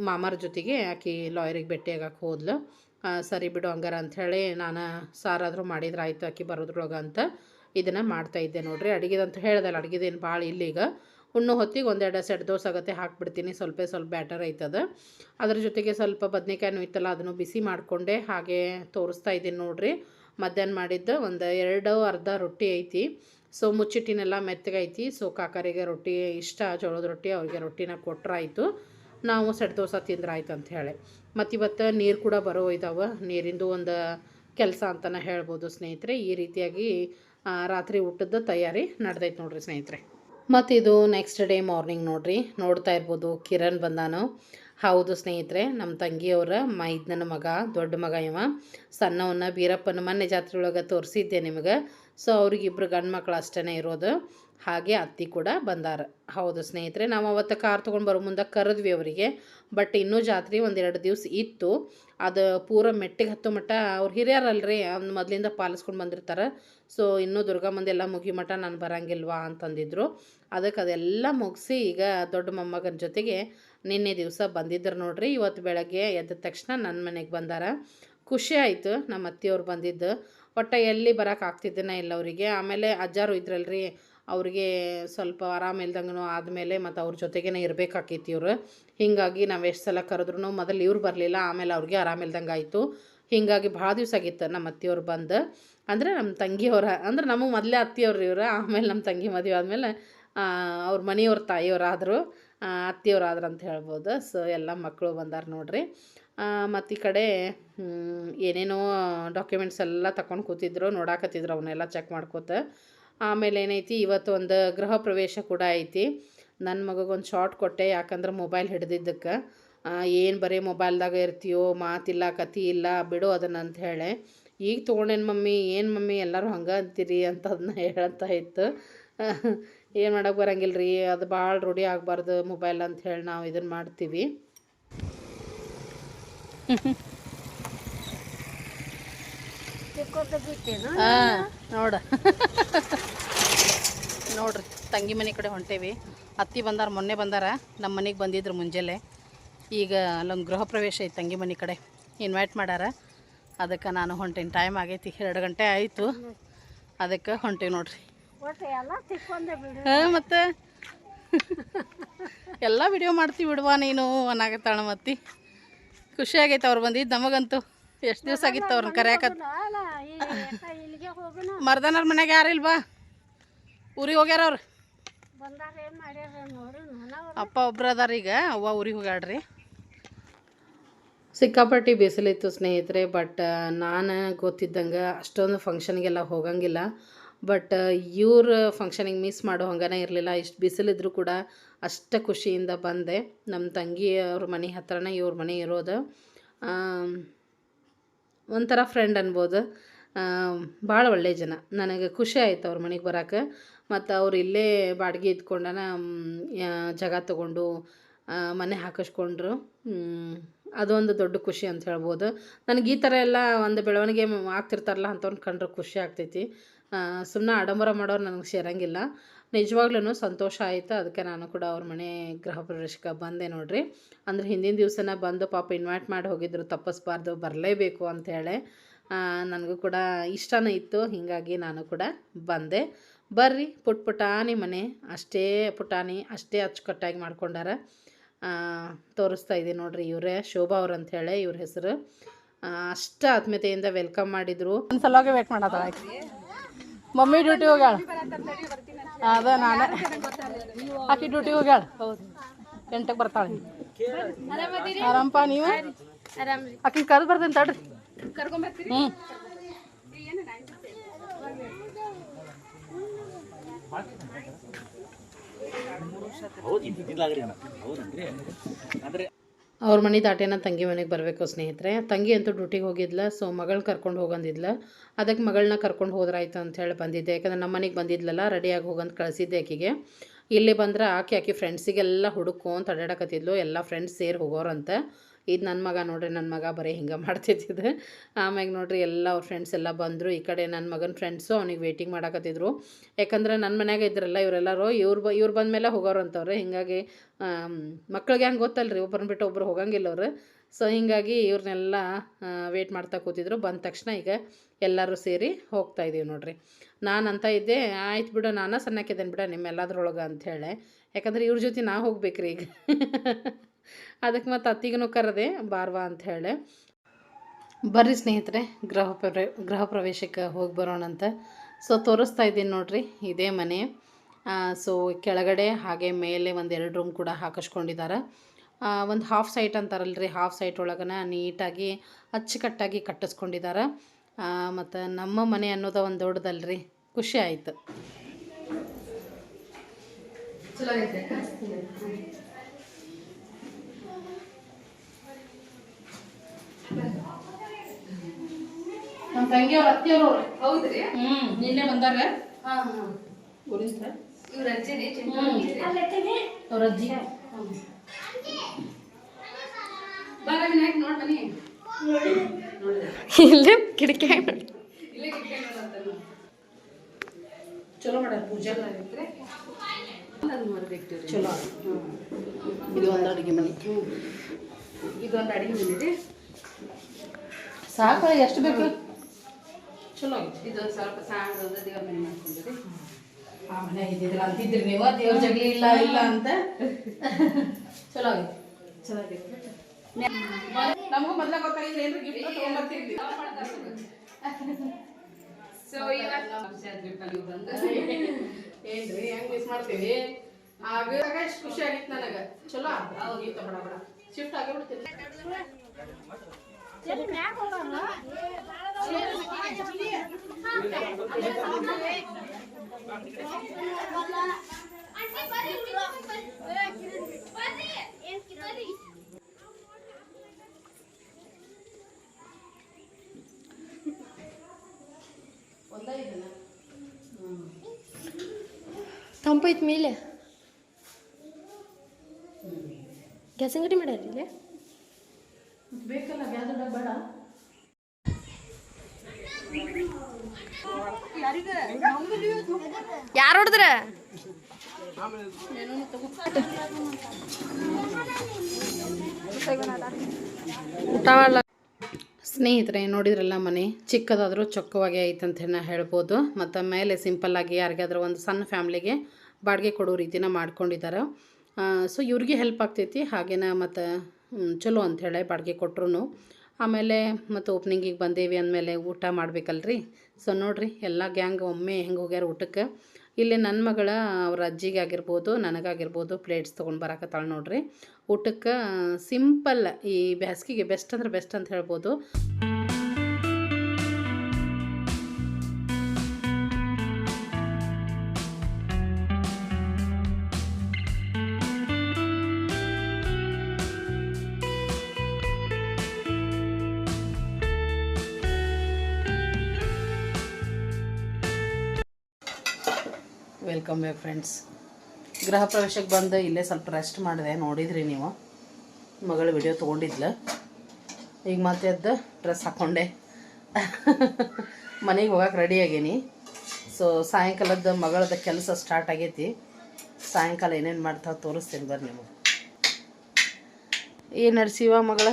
ಮಾಮಾರ ಜೊತೆಗೆ ಆಕಿ ಲಾಯರಿಗೆ ಭೇಟಿಯಾಗಕ್ಕೆ ಹೋದ್ಲು. ಸರಿ ಬಿಡು ಹಂಗಾರ ಅಂಥೇಳಿ ನಾನು ಸಾರಾದರೂ ಮಾಡಿದ್ರಾಯಿತು ಆಕಿ ಬರೋದ್ರೊಳಗೆ ಅಂತ ಇದನ್ನು ಮಾಡ್ತಾಯಿದ್ದೆ ನೋಡ್ರಿ. ಅಡುಗೆದಂತ ಹೇಳ್ದಲ್ಲ, ಅಡುಗೆದೇನು ಭಾಳ ಇಲ್ಲೀಗ. ಉಣ್ಣು ಹೊತ್ತಿಗೆ ಒಂದೆರಡು ಸೆಟ್ ದೋಸೆ ಆಗತ್ತೆ, ಹಾಕ್ಬಿಡ್ತೀನಿ. ಸ್ವಲ್ಪ ಸ್ವಲ್ಪ ಬ್ಯಾಟರ್ ಐತದ ಅದ್ರ ಜೊತೆಗೆ ಸ್ವಲ್ಪ ಬದನೆಕಾಯಿನೂ ಇತ್ತಲ್ಲ, ಅದನ್ನು ಬಿಸಿ ಮಾಡಿಕೊಂಡೆ, ಹಾಗೆ ತೋರಿಸ್ತಾ ಇದ್ದೀನಿ ನೋಡಿರಿ. ಮಧ್ಯಾಹ್ನ ಮಾಡಿದ್ದು ಒಂದು ಎರಡು ಅರ್ಧ ರೊಟ್ಟಿ ಐತಿ. ಸೊ, ಮುಚ್ಚಿಟ್ಟಿನೆಲ್ಲ ಮೆತ್ತಗೈತಿ ಸೊ, ಕಾಕರಿಗೆ ರೊಟ್ಟಿ ಇಷ್ಟ, ಜೋಳದ ರೊಟ್ಟಿ, ಅವ್ರಿಗೆ ರೊಟ್ಟಿನ ಕೊಟ್ಟರಾಯಿತು ನಾವು ಸೆಟ್ ದೋಸೆ ತಿಂದ್ರಾಯ್ತು ಅಂತ ಹೇಳಿ. ಮತ್ತು ಇವತ್ತು ನೀರು ಕೂಡ ಬರೋ ಇದ್ದಾವೆ ನೀರಿಂದು ಒಂದು ಕೆಲಸ ಅಂತಲೇ ಹೇಳ್ಬೋದು ಸ್ನೇಹಿತರೆ. ಈ ರೀತಿಯಾಗಿ ರಾತ್ರಿ ಊಟದ ತಯಾರಿ ನಡೆದೈತೆ ನೋಡ್ರಿ ಸ್ನೇಹಿತರೆ. ಮತ್ತು ಇದು ನೆಕ್ಸ್ಟ್ ಡೇ ಮಾರ್ನಿಂಗ್ ನೋಡ್ರಿ, ನೋಡ್ತಾ ಇರ್ಬೋದು ಕಿರಣ್ ಬಂದಾನು. ಹೌದು ಸ್ನೇಹಿತರೆ ನಮ್ಮ ತಂಗಿಯವರ ಮೈದನ ಮಗ, ದೊಡ್ಡ ಮಗ ಇವ. ಸಣ್ಣವನ್ನ ಬೀರಪ್ಪನ ಮೊನ್ನೆ ಜಾತ್ರೆ ಒಳಗೆ ತೋರಿಸಿದ್ದೆ ನಿಮಗೆ. ಸೊ ಅವ್ರಿಗಿಬ್ರು ಗಂಡು ಮಕ್ಕಳು ಅಷ್ಟೇ ಇರೋದು. ಹಾಗೆ ಅತ್ತಿ ಕೂಡ ಬಂದಾರ. ಹೌದು ಸ್ನೇಹಿತರೆ, ನಾವು ಅವತ್ತು ಕಾರ್ ತೊಗೊಂಡು ಬರೋ ಮುಂದೆ ಕರೆದ್ವಿ ಅವರಿಗೆ. ಬಟ್ ಇನ್ನೂ ಜಾತ್ರೆ ಒಂದೆರಡು ದಿವಸ ಇತ್ತು. ಅದು ಪೂರ ಮೆಟ್ಟಿಗೆ ಹತ್ತೋ ಮಟ್ಟ ಅವ್ರು ಹಿರಿಯರಲ್ರಿ, ಅವ್ನು ಮೊದಲಿಂದ ಪಾಲಿಸ್ಕೊಂಡು ಬಂದಿರ್ತಾರೆ. ಸೊ ಇನ್ನೂ ದುರ್ಗಾ ಮುಂದೆ ಎಲ್ಲ ಮುಗಿ ಮಟ್ಟ ನಾನು ಬರೋಂಗಿಲ್ವಾ ಅಂತಂದಿದ್ರು. ಅದಕ್ಕೆ ಅದೆಲ್ಲ ಮುಗಿಸಿ ಈಗ ದೊಡ್ಡ ಮೊಮ್ಮಗನ ಜೊತೆಗೆ ನಿನ್ನೆ ದಿವಸ ಬಂದಿದ್ದರು ನೋಡ್ರಿ, ಇವತ್ತು ಬೆಳಗ್ಗೆ ಎದ್ದ ತಕ್ಷಣ ನನ್ನ ಮನೆಗೆ ಬಂದಾರ. ಖುಷಿ ಆಯಿತು, ನಮ್ಮ ಅತ್ತೆಯವ್ರು ಬಂದಿದ್ದು. ಒಟ್ಟು ಎಲ್ಲಿ ಬರೋಕೆ ಆಗ್ತಿದ್ದೇನೆ ಇಲ್ಲ ಅವರಿಗೆ. ಆಮೇಲೆ ಅಜ್ಜಾರು ಇದ್ರಲ್ರಿ, ಅವ್ರಿಗೆ ಸ್ವಲ್ಪ ಆರಾಮಿಲ್ದಂಗೂ ಆದಮೇಲೆ ಮತ್ತು ಅವ್ರ ಜೊತೆಗೇ ಇರಬೇಕಾಕೈತಿ ಇವರು. ಹೀಗಾಗಿ ನಾವು ಎಷ್ಟು ಸಲ ಕರೆದ್ರೂ ಮೊದಲು ಇವ್ರು ಬರಲಿಲ್ಲ, ಆಮೇಲೆ ಅವ್ರಿಗೆ ಆರಾಮಿಲ್ದಂಗೆ ಆಯಿತು. ಹೀಗಾಗಿ ಭಾಳ ದಿವಸ ಆಗಿತ್ತು ನಮ್ಮ ಅತ್ತೆಯವ್ರು ಬಂದು. ಅಂದರೆ ನಮ್ಮ ತಂಗಿಯವರ, ಅಂದ್ರೆ ನಮಗೆ ಮೊದಲೇ ಅತ್ತೆಯವ್ರು ಇವರು, ಆಮೇಲೆ ನಮ್ಮ ತಂಗಿ ಮದುವೆ ಆದಮೇಲೆ ಅವ್ರ ಮನೆಯವ್ರ ತಾಯಿಯವರಾದರು ಅತ್ತೆಯವರಾದ್ರು ಅಂತ ಹೇಳ್ಬೋದು. ಸೊ ಎಲ್ಲ ಮಕ್ಕಳು ಬಂದಾರ ನೋಡ್ರಿ. ಮತ್ತು ಈ ಕಡೆ ಏನೇನೋ ಡಾಕ್ಯುಮೆಂಟ್ಸ್ ಎಲ್ಲ ತಗೊಂಡು ಕೂತಿದ್ರು, ನೋಡಾಕತ್ತಿದ್ರು ಅವನ್ನೆಲ್ಲ ಚೆಕ್ ಮಾಡ್ಕೋತ. ಆಮೇಲೆ ಏನೈತಿ, ಇವತ್ತು ಒಂದು ಗೃಹ ಪ್ರವೇಶ ಕೂಡ ಐತಿ. ನನ್ನ ಮಗಗೊಂದು ಶಾರ್ಟ್ ಕೊಟ್ಟೆ, ಯಾಕಂದ್ರೆ ಮೊಬೈಲ್ ಹಿಡ್ದಿದ್ದಕ್ಕೆ. ಏನು ಬರೀ ಮೊಬೈಲ್ದಾಗ ಇರ್ತೀಯೋ ಮಾತಿಲ್ಲ ಕತಿ ಇಲ್ಲ, ಬಿಡು ಅದನ್ನು ಅಂತ ಹೇಳಿ. ಈಗ ತೊಗೊಂಡೇನು ಮಮ್ಮಿ, ಏನು ಮಮ್ಮಿ, ಎಲ್ಲರೂ ಹಂಗೆ ಅಂತೀರಿ ಅಂತ ಅದನ್ನ ಹೇಳ್ತಾ ಇತ್ತು. ಏನು ಮಾಡೋಕೆ ಬರಂಗಿಲ್ಲ ರೀ ಅದು ಭಾಳ ರೂಢಿ ಆಗಬಾರ್ದು ಮೊಬೈಲ್ ಅಂತ ಹೇಳಿ ನಾವು ಇದನ್ನು ಮಾಡ್ತೀವಿ. ಹಾಂ ನೋಡ. ನೋಡ್ರಿ ತಂಗಿ ಮನೆ ಕಡೆ ಹೊಂಟೇವಿ. ಅತ್ತಿ ಬಂದಾರ ಮೊನ್ನೆ ಬಂದಾರ. ನಮ್ಮ ಮನೆಗೆ ಬಂದಿದ್ರು ಮುಂಜಾನೆ. ಈಗ ಅಲ್ಲೊಂದು ಗೃಹ ಪ್ರವೇಶ ಐತೆ ತಂಗಿ ಮನೆ ಕಡೆ. ಇನ್ವೈಟ್ ಮಾಡ್ಯಾರ ಅದಕ್ಕೆ ನಾನು ಹೊಂಟೇನಿ. ಟೈಮ್ ಆಗೈತಿ. ಎರಡು ಗಂಟೆ ಆಯಿತು. ಅದಕ್ಕೆ ಹೊಂಟೇವಿ ನೋಡ್ರಿ. ಹಾಂ ಮತ್ತೆ? ಎಲ್ಲ ವಿಡಿಯೋ ಮಾಡ್ತೀವಿ ಬಿಡುವ ನೀನು ಅನ್ನಾಗತ್ತಾಳ ಮತ್ತಿ. ಖುಷಿ ಆಗೈತೆ ಅವ್ರು ಬಂದಿದ್ದು ನಮಗಂತೂ. ಎಷ್ಟು ದಿವಸ ಆಗಿತ್ತು ಅವ್ರನ್ನ ಕರೆಯಕತ್? ಮರ್ದನವ್ರ ಮನೆಗೆ ಯಾರಿಲ್ವಾ ಊರಿಗೆ ಹೋಗ್ಯಾರ ಅವ್ರು? ಅಪ್ಪ ಒಬ್ರು ಅದಾರ ಈಗ ಅವ್ವ ಊರಿಗೆ ಹೋಗ್ಯಾಡ್ರಿ ಸಿಕ್ಕಾಪಟ್ಟಿ ಬಿಸಿಲಿತ್ತು ಸ್ನೇಹಿತರೆ ಬಟ್ ನಾನು ಗೊತ್ತಿದ್ದಂಗೆ ಅಷ್ಟೊಂದು ಫಂಕ್ಷನ್ಗೆಲ್ಲ ಹೋಗಂಗಿಲ್ಲ. ಬಟ್ ಇವ್ರ ಫಂಕ್ಷನಿಗೆ ಮಿಸ್ ಮಾಡೋ ಹಂಗನೇ ಇರಲಿಲ್ಲ. ಇಷ್ಟು ಬಿಸಿಲಿದ್ರು ಕೂಡ ಅಷ್ಟು ಖುಷಿಯಿಂದ ಬಂದೆ. ನಮ್ಮ ತಂಗಿ ಅವ್ರ ಮನೆ ಹತ್ರನೇ ಇವ್ರ ಮನೆ ಇರೋದು. ಒಂಥರ ಫ್ರೆಂಡ್ ಅನ್ಬೋದು. ಭಾಳ ಒಳ್ಳೆ ಜನ. ನನಗೆ ಖುಷಿ ಆಯ್ತು ಅವ್ರ ಮನೆಗೆ ಬರೋಕೆ. ಮತ್ತು ಅವ್ರು ಇಲ್ಲೇ ಬಾಡಿಗೆ ಇದ್ಕೊಂಡನ ಜಾಗ ತೊಗೊಂಡು ಮನೆ ಹಾಕಿಸ್ಕೊಂಡ್ರು. ಅದೊಂದು ದೊಡ್ಡ ಖುಷಿ ಅಂತ ಹೇಳ್ಬೋದು. ನನಗೆ ಈ ಥರ ಎಲ್ಲ ಒಂದು ಬೆಳವಣಿಗೆ ಆಗ್ತಿರ್ತಾರಲ್ಲ ಅಂತವ್ರನ್ನ ಕಂಡ್ರೆ ಖುಷಿ ಆಗ್ತೈತಿ. ಸುಮ್ಮನೆ ಆಡಂಬರ ಮಾಡೋರು ನನಗೆ ಸೇರಂಗಿಲ್ಲ. ನಿಜವಾಗ್ಲೂ ಸಂತೋಷ ಆಯಿತು. ಅದಕ್ಕೆ ನಾನು ಕೂಡ ಅವ್ರ ಮನೆ ಗೃಹ ಪ್ರವೇಶಕ್ಕೆ ಬಂದೆ ನೋಡ್ರಿ. ಅಂದ್ರೆ ಹಿಂದಿನ ದಿವಸನ ಬಂದು ಪಾಪ ಇನ್ವೈಟ್ ಮಾಡಿ ಹೋಗಿದ್ರು, ತಪ್ಪಿಸ್ಬಾರ್ದು, ಬರಲೇಬೇಕು ಅಂಥೇಳಿ ನನಗೂ ಕೂಡ ಇಷ್ಟನೇ ಇತ್ತು. ಹೀಗಾಗಿ ನಾನು ಕೂಡ ಬಂದೆ. ಬರ್ರಿ, ಪುಟ್ ಪುಟಾಣಿ ಮನೆ. ಅಷ್ಟೇ ಪುಟಾಣಿ, ಅಷ್ಟೇ ಅಚ್ಚುಕಟ್ಟಾಗಿ ಮಾಡ್ಕೊಂಡಾರ. ತೋರಿಸ್ತಾ ಇದ್ದೀನಿ ನೋಡ್ರಿ ಇವರೇ, ಶೋಭಾ ಅವ್ರು ಅಂಥೇಳಿ ಇವ್ರ ಹೆಸರು. ಅಷ್ಟು ಆತ್ಮೀಯತೆಯಿಂದ ವೆಲ್ಕಮ್ ಮಾಡಿದರು. ಒಂದು ಸಲುವಾಗಿ ವೇಟ್ ಆಕಿ ಮಮ್ಮಿ ಡ್ಯೂಟಿ ಹೋಗ್ಯಾಳ. ಅದ ನಾನು. ಆಕಿ ಡ್ಯೂಟಿ ಹೋಗ್ಯಾಳ. ಹೌದು ಎಂಟಕ್ಕೆ ಬರ್ತಾಳೆ. ಆರಾಮಪ್ಪ ನೀವು? ಆಕಿನ ಕರ್ದು ಬರ್ತೇನೆ ತಡ್ರಿ. ಹ್ಞೂ ಅವ್ರ ಮನೆ ದಾಟೇನ ತಂಗಿ ಮನೆಗೆ ಬರಬೇಕು ಸ್ನೇಹಿತರೆ. ತಂಗಿ ಅಂತೂ ಡ್ಯೂಟಿಗೆ ಹೋಗಿದ್ಲ ಸೊ ಮಗಳು ಕರ್ಕೊಂಡು ಹೋಗಂದಿದ್ಲ. ಅದಕ್ಕೆ ಮಗಳನ್ನ ಕರ್ಕೊಂಡು ಹೋದ್ರಾಯ್ತು ಅಂತ ಹೇಳಿ ಬಂದಿದ್ದೆ. ಯಾಕಂದ್ರೆ ನಮ್ಮ ಮನೆಗೆ ಬಂದಿದ್ಲಲ್ಲ ರೆಡಿಯಾಗಿ ಹೋಗಂತ ಕಳಿಸಿದ್ದೆ ಆಕೆಗೆ. ಇಲ್ಲಿ ಬಂದ್ರೆ ಆಕೆ ಆಕೆ ಫ್ರೆಂಡ್ಸಿಗೆಲ್ಲ ಹುಡುಕು ಅಂತ ಅಡ್ಡಾಡಕತ್ತಿದ್ಲು ಎಲ್ಲ ಫ್ರೆಂಡ್ಸ್ ಸೇರಿ ಹೋಗೋರಂತ. ಇದು ನನ್ನ ಮಗ ನೋಡ್ರಿ ನನ್ನ ಮಗ ಬರೀ ಹಿಂಗೆ ಮಾಡ್ತಿದ್ದಿದ್ದು ಆಮ್ಯಾಗ ನೋಡ್ರಿ ಎಲ್ಲ ಅವ್ರ ಫ್ರೆಂಡ್ಸ್ ಎಲ್ಲ ಬಂದರು, ಈ ಕಡೆ ನನ್ನ ಮಗನ ಫ್ರೆಂಡ್ಸು ಅವ್ನಿಗೆ ವೇಟಿಂಗ್ ಮಾಡಕತ್ತಿದ್ರು. ಯಾಕಂದ್ರೆ ನನ್ನ ಮನ್ಯಾಗ ಇದ್ರಲ್ಲ ಇವರೆಲ್ಲರೂ, ಇವ್ರು ಬ, ಇವ್ರು ಬಂದಮೇಲೆ ಹೋಗೋರು ಅಂತವ್ರೆ. ಹಿಂಗಾಗಿ ಮಕ್ಳಿಗೆ ಹಂಗೆ ಗೊತ್ತಲ್ರಿ ಒಬ್ಬರನ್ನ ಬಿಟ್ಟು ಒಬ್ಬರು ಹೋಗಂಗಿಲ್ಲ ಅವರು. ಸೊ ಹೀಗಾಗಿ ಇವ್ರನ್ನೆಲ್ಲ ವೇಟ್ ಮಾಡ್ತಾ ಕೂತಿದ್ರು. ಬಂದ ತಕ್ಷಣ ಈಗ ಎಲ್ಲರೂ ಸೇರಿ ಹೋಗ್ತಾ ಇದ್ದೀವಿ ನೋಡ್ರಿ. ನಾನು ಅಂತ ಇದ್ದೆ, ಆಯ್ತು ಬಿಡು, ನಾನು ಸಣ್ಣಕ್ಕಿದ್ದೇನೆ ಬಿಡ, ನಿಮ್ಮೆಲ್ಲದ್ರೊಳಗೆ ಅಂಥೇಳಿ ಯಾಕಂದ್ರೆ ಇವ್ರ ಜೊತೆ ನಾ ಹೋಗ್ಬೇಕ್ರಿ ಈಗ. ಅದಕ್ಕೆ ಮತ್ತು ಅತ್ತಿಗೂ ಕರೆದೆ ಬಾರ್ವಾ ಹೇಳಿ. ಬರ್ರಿ ಸ್ನೇಹಿತರೆ ಗೃಹ ಪ್ರವೇ ಗೃಹ ಪ್ರವೇಶಕ್ಕೆ ಹೋಗಿ ಬರೋಣಂತ ಸೊ ತೋರಿಸ್ತಾ ಇದ್ದೀನಿ ನೋಡ್ರಿ ಇದೇ ಮನೆ. ಸೊ ಕೆಳಗಡೆ ಹಾಗೆ ಮೇಲೆ ಒಂದು ಎರಡು ರೂಮ್ ಕೂಡ ಹಾಕಿಸ್ಕೊಂಡಿದ್ದಾರೆ ಒಂದು ಹಾಫ್ ಸೈಟ್ ಅಂತಾರಲ್ರಿ ಹಾಫ್ ಸೈಟ್ ಒಳಗನ ನೀಟಾಗಿ ಅಚ್ಚುಕಟ್ಟಾಗಿ ಕಟ್ಟಿಸ್ಕೊಂಡಿದ್ದಾರೆ ಮತ್ತು ನಮ್ಮ ಮನೆ ಅನ್ನೋದ ಒಂದು ದೊಡ್ಡದಲ್ರಿ ಖುಷಿ ಆಯಿತು ಚಲೋ ಐತೆ ನಮ್ಮ ತಂಗಿಯವ್ರ ಅತ್ತಿಯವರು ಹೌದ್ರಿ? ಹ್ಞೂ ನಿನ್ನೆ ಬಂದಾಗ ಹಾ ಹಾ. ಊರಿಂದ ಇವ್ರ ಅಜ್ಜಿರಿ ಅವ್ರ ಅಜ್ಜಿ. ಬಾರ ವಿನಾಯಕ್ ನೋಡ್ ಬನ್ನಿ? ಇಲ್ಲೇ ಕಿಟಕಿ ಇಲ್ಲೇ. ಚಲೋ ಮಾಡ್ಯಾರ ಪೂಜೆ ಮರ್ಬಿಟ್ಟಿವ್ರಿ ಚಲೋ ಇದು ಒಂದು ಅಡುಗೆ ಮನೆ. ಇದೊಂದು ಅಡಿಗೆ ಸಾಕು ಎಷ್ಟು ಬೇಕು? ಚಲೋ ಆಗೈತೆ ಇದೊಂದು ಸ್ವಲ್ಪ ಸಾಂಗ್ ದೇವ್ರ ಮನೆ ಮಾಡ್ಕೊಂಡಿರಿ. ಆ ಮನೆ ಇದ್ದಿದ್ರ ಅಂತಿದ್ರಿ ನೀವು ದೇವ್ರ ಜಗಲಿ ಇಲ್ಲ ಇಲ್ಲ ಅಂತ. ಚಲೋ ಆಗೈತೆ. ಚಲೋ ಆಗೈತೆ. ನಮಗೂ ಮೊದ್ಲ ಗೊತ್ತಾಗಿಲ್ಲ ಏನ್ರಿ ಗಿಫ್ಟ್ ತೊಗೊಂಬರ್ತಿದ್ವಿ. ಸೊ ಏನ್ರಿ ಹೆಂಗ್ ಮಿಸ್ ಮಾಡ್ತೀವಿ? ಆಗ ಎಷ್ಟು ಖುಷಿ ಆಗಿತ್ತು ನನಗೆ. ಚಲೋ ಗೀತ ಬಡ ಬಡ. ಶಿಫ್ಟ್ ಆಗಿ ಇದನ್ನ ತಂಪೈತ್ ಮೇಲೆ. ಗ್ಯಾಸಿನ ಗಡಿ ಮಾಡ್ಯಾರ ಇಲ್ಲಿ? ಬೇಕಲ್ಲ ಬೇಡ. ಯಾರು ಹೊಡೆದ್ರ? ಊಟ ಮಾಡಲ್ಲ ಸ್ನೇಹಿತರೆ ನೋಡಿದ್ರಲ್ಲ ಮನೆ? ಚಿಕ್ಕದಾದರೂ ಚೊಕ್ಕವಾಗಿ ಐತೆ ಅಂತ ನಾ ಹೇಳ್ಬೋದು. ಮತ್ತು ಮೇಲೆ ಸಿಂಪಲ್ಲಾಗಿ ಯಾರಿಗಾದ್ರೂ ಒಂದು ಸಣ್ಣ ಫ್ಯಾಮ್ಲಿಗೆ ಬಾಡಿಗೆ ಕೊಡೋ ರೀತಿನ ಮಾಡ್ಕೊಂಡಿದ್ದಾರೆ ಸೊ ಇವ್ರಿಗೆ ಹೆಲ್ಪ್ ಆಗ್ತೈತಿ ಹಾಗೇನ ಮತ್ತು ಚಲೋ ಅಂಥೇಳಿ ಬಾಡಿಗೆ ಕೊಟ್ರು ಆಮೇಲೆ ಮತ್ತು ಓಪ್ನಿಂಗಿಗೆ ಬಂದೇವಿ ಅಂದಮೇಲೆ ಊಟ ಮಾಡಬೇಕಲ್ರಿ. ಸೊ ನೋಡಿರಿ, ಎಲ್ಲ ಗ್ಯಾಂಗ್ ಒಮ್ಮೆ ಹೆಂಗೆ ಹೋಗ್ಯಾರ ಊಟಕ್ಕೆ. ಇಲ್ಲಿ ನನ್ನ ಮಗಳ, ಅವ್ರ ಅಜ್ಜಿಗೆ ಆಗಿರ್ಬೋದು, ನನಗಾಗಿರ್ಬೋದು ಪ್ಲೇಟ್ಸ್ ತೊಗೊಂಡು ಬರಾಕತ್ತಾಳೆ ನೋಡಿರಿ. ಊಟಕ್ಕೆ ಸಿಂಪಲ್ ಈ ಬ್ಯಾಸ್ಗಿಗೆ ಬೆಸ್ಟ್ ಅಂದ್ರೆ ಬೆಸ್ಟ್ ಅಂತ ಹೇಳ್ಬೋದು. ವೆಲ್ಕಮ್ ಯು ಫ್ರೆಂಡ್ಸ್ ಗೃಹ ಪ್ರವೇಶಕ್ಕೆ ಬಂದು ಇಲ್ಲೇ ಸ್ವಲ್ಪ ರೆಸ್ಟ್ ಮಾಡಿದೆ, ನೋಡಿದ್ರಿ ನೀವು. ಮಗಳು ವಿಡಿಯೋ ತೊಗೊಂಡಿದ್ಲು. ಈಗ ಮತ್ತೆ ಅದ್ದು ಡ್ರೆಸ್ ಹಾಕ್ಕೊಂಡೆ ಮನೆಗೆ ಹೋಗಕ್ಕೆ ರೆಡಿ ಆಗೇನಿ. ಸೊ ಸಾಯಂಕಾಲದ ಮಗಳದ ಕೆಲಸ ಸ್ಟಾರ್ಟ್ ಆಗೈತಿ. ಸಾಯಂಕಾಲ ಏನೇನು ಮಾಡ್ತಾವೆ ತೋರಿಸ್ತೀನಿ ಬರ್ರಿ ನಿಮಗೆ. ಏನು ನಡೆಸಿವ ಮಗಳ?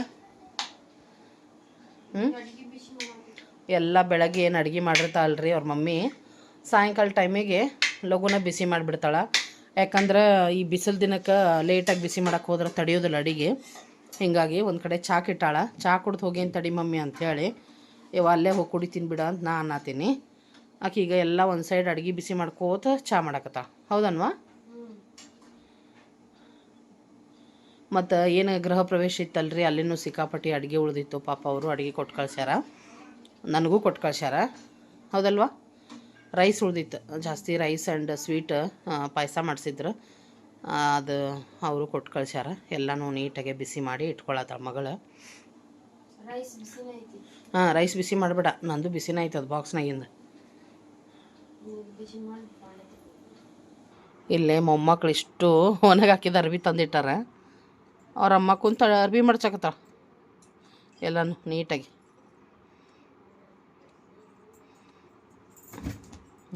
ಹ್ಞೂ ಎಲ್ಲ ಬೆಳಗ್ಗೆ ಏನು ಅಡುಗೆ ಮಾಡಿರ್ತಾಳಲ್ರಿ ಅವ್ರ ಮಮ್ಮಿ. ಸಾಯಂಕಾಲ ಟೈಮಿಗೆ ಲಘುನ ಬಿಸಿ ಮಾಡಿಬಿಡ್ತಾಳೆ. ಯಾಕಂದ್ರೆ ಈ ಬಿಸಿಲು ದಿನಕ್ಕೆ ಲೇಟಾಗಿ ಬಿಸಿ ಮಾಡಕ್ಕೆ ಹೋದ್ರೆ ತಡೆಯೋದಿಲ್ಲ ಅಡಿಗೆ. ಹಿಂಗಾಗಿ ಒಂದು ಕಡೆ ಚಾ ಇಟ್ಟಾಳ ಚಾ ಕುಡ್ದು ಹೋಗೇನು ತಡಿ ಮಮ್ಮಿ ಅಂಥೇಳಿ ಇವ ಅಲ್ಲೇ ಹೋಗಿ ಕುಡಿತೀನಿ ಬಿಡ ಅಂತ ನಾ ಅನ್ನತೀನಿ. ಆಕೆ ಈಗ ಎಲ್ಲ ಒಂದು ಸೈಡ್ ಅಡುಗೆ ಬಿಸಿ ಮಾಡ್ಕೋತ ಚಾ ಮಾಡಕತ್ತ. ಹೌದನ್ವಾ? ಮತ್ತು ಏನು ಗೃಹ ಪ್ರವೇಶ ಇತ್ತಲ್ರಿ? ಅಲ್ಲಿನೂ ಸಿಕ್ಕಾಪಟ್ಟಿ ಅಡುಗೆ ಉಳಿದಿತ್ತು. ಪಾಪ ಅವರು ಅಡುಗೆ ಕೊಟ್ಟು ಕಳ್ಸ್ಯಾರ. ನನಗೂ ಕೊಟ್ಟು ಕಳ್ಸ್ಯಾರ. ಹೌದಲ್ವಾ? ರೈಸ್ ಉಳ್ದಿತ್ತು. ಜಾಸ್ತಿ ರೈಸ್ ಆ್ಯಂಡ್ ಸ್ವೀಟ್ ಪಾಯಸ ಮಾಡಿಸಿದ್ರು. ಅದು ಅವರು ಕೊಟ್ಟು ಕಳ್ಸ್ಯಾರ. ಎಲ್ಲನೂ ನೀಟಾಗೆ ಬಿಸಿ ಮಾಡಿ ಇಟ್ಕೊಳತ್ತಾಳ ಮಗಳು. ಹಾಂ ರೈಸ್ ಬಿಸಿ ಮಾಡಬೇಡ. ನಂದು ಬಿಸಿನೇ ಐತೆ ಅದು ಬಾಕ್ಸ್ನಾಗಿಂದ ಇಲ್ಲೇ ಮೊಮ್ಮಕ್ಳು ಇಷ್ಟು ಒಣಗಿ ಹಾಕಿದ ಅರ್ಬಿ ತಂದಿಟ್ಟಾರ. ಅವ್ರ ಅಮ್ಮ ಕುಂತ ಅರ್ಬಿ ಮಡ್ಚಕತ್ತಾಳ ಎಲ್ಲನೂ ನೀಟಾಗಿ.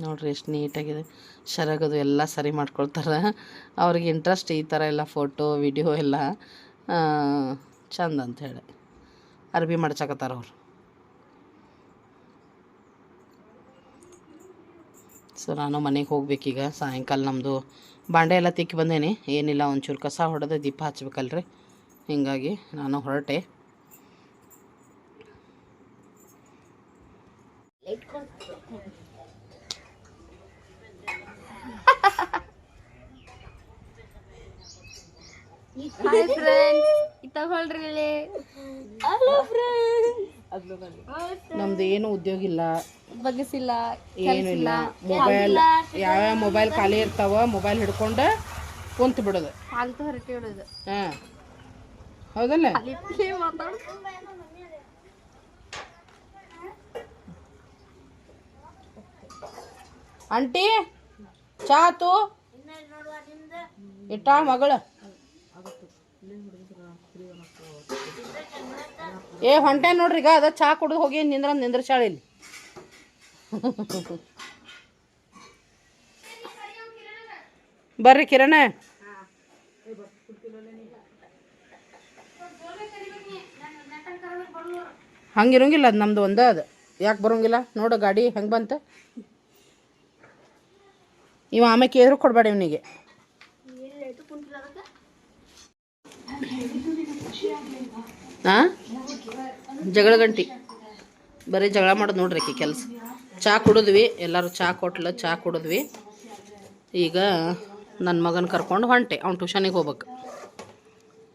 ನೋಡ್ರಿ ಎಷ್ಟು ನೀಟಾಗಿದೆ. ಶರಗದು ಎಲ್ಲ ಸರಿ ಮಾಡ್ಕೊಳ್ತಾರೆ. ಅವ್ರಿಗೆ ಇಂಟ್ರೆಸ್ಟ್ ಈ ಥರ ಎಲ್ಲ ಫೋಟೋ ವಿಡಿಯೋ ಎಲ್ಲ ಚಂದ ಅಂತ ಹೇಳಿ. ಅರ್ಬಿ ಮಾಡ್ಸಕತ್ತಾರ ಅವರು. ಸೊ ನಾನು ಮನೆಗೆ ಹೋಗ್ಬೇಕೀಗ ಸಾಯಂಕಾಲ ನಮ್ಮದು ಬಾಂಡೆ ಎಲ್ಲ ತಿಕ್ಕಿ ಬಂದೇನೆ. ಏನಿಲ್ಲ, ಒಂಚೂರು ಕಸ ಹೊಡೆದು ದೀಪ ಹಚ್ಬೇಕಲ್ರಿ. ಹೀಗಾಗಿ ನಾನು ಹೊರಟೆ. ಹಾಯ್ ಫ್ರೆಂಡ್ಸ್ ತಗೊಳ್ರಿ ಇಲ್ಲಿ? ಹಲೋ ನಮ್ದು ಏನು ಉದ್ಯೋಗ ಇಲ್ಲ. ಬಗ್ಗಿಸಿಲ್ಲ ಏನು ಇಲ್ಲ. ಮೊಬೈಲ್ ಯಾವ್ಯಾವ ಮೊಬೈಲ್ ಖಾಲಿ ಇರ್ತಾವ ಮೊಬೈಲ್ ಹಿಡ್ಕೊಂಡು ಕುಂತು ಬಿಡೋದು. ಫಾಲ್ತು ಹೊರಟಿ ಬಿಡೋದು ಹಾಂ. ಹೌದಲ್ಲ? ಆಂಟಿ ಚಾತು ಇಟ್ಟ ಮಗಳು. ಏ, ಹೊಂಟೆ ನೋಡ್ರಿ, ಈಗ ಅದ ಚಾ ಕುಡಿದು ಹೋಗಿ ನಿಂದ್ರ ನಿಂದ್ರಶಾಳ ಇಲ್ಲಿ. ಬರ್ರಿ ಕಿರಣ. ಹಂಗಿರಂಗಿಲ್ಲ ಅದು ನಮ್ದು ಒಂದೇ ಅದು. ಯಾಕೆ ಬರೋಂಗಿಲ್ಲ? ನೋಡು, ಗಾಡಿ ಹೆಂಗೆ ಬಂತ? ಇವ ಆಮೇಲೆ ಕೇಳಿದ್ರು ಕೊಡಬೇಡ ಇವನಿಗೆ. ಹಾಂ? ಜಗಳ ಗಂಟಿ ಬರೀ ಜಗಳ ಮಾಡೋದು ನೋಡ್ರಿ ಆಕಿ ಕೆಲಸ. ಚಾ ಕುಡಿದ್ವಿ, ಎಲ್ಲರೂ ಚಾ ಕೊಟ್ಲು, ಚಾ ಕುಡಿದ್ವಿ. ಈಗ ನನ್ನ ಮಗನ ಕರ್ಕೊಂಡು ಹೊಂಟೆ, ಅವ್ನು ಟ್ಯೂಷನಿಗೆ ಹೋಗ್ಬೇಕು.